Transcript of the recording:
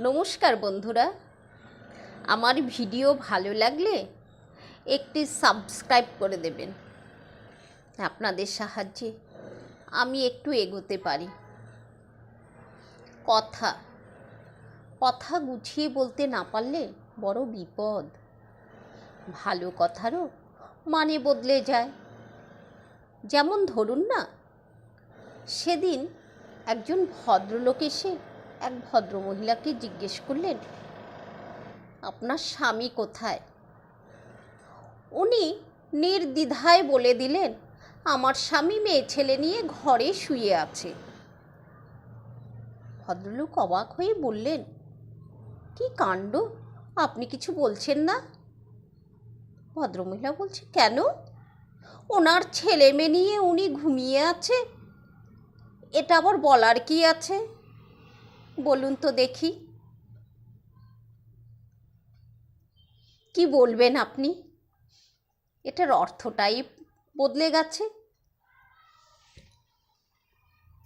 নমস্কার বন্ধুরা। আমার ভিডিও ভালো লাগলে একটি সাবস্ক্রাইব করে দেবেন। আপনাদের সাহায্যে আমি একটু এগোতে পারি। কথা। কথা গুছিয়ে বলতে না পারলে বড় বিপদ। ভালো কথারও মানে বদলে যায়। যেমন ধরুন না, সেদিন একজন ভদ্রলোক এসে এক ভদ্রমহিলাকে জিজ্ঞেস করলেন, আপনার স্বামী কোথায়? উনি নির্দ্বিধায় বলে দিলেন, আমার স্বামী মেয়ে ছেলে নিয়ে ঘরে শুয়ে আছে। ভদ্রলোক অবাক হয়ে বললেন, কি কাণ্ড? আপনি কিছু বলছেন না? ভদ্রমহিলা বলছে, কেন? ওনার ছেলে মেয়ে নিয়ে উনি ঘুমিয়ে আছে। এটা আবার বলার কি আছে? বলুন তো দেখি। কি বলবেন আপনি? এটার অর্থটাই বদলে গেছে।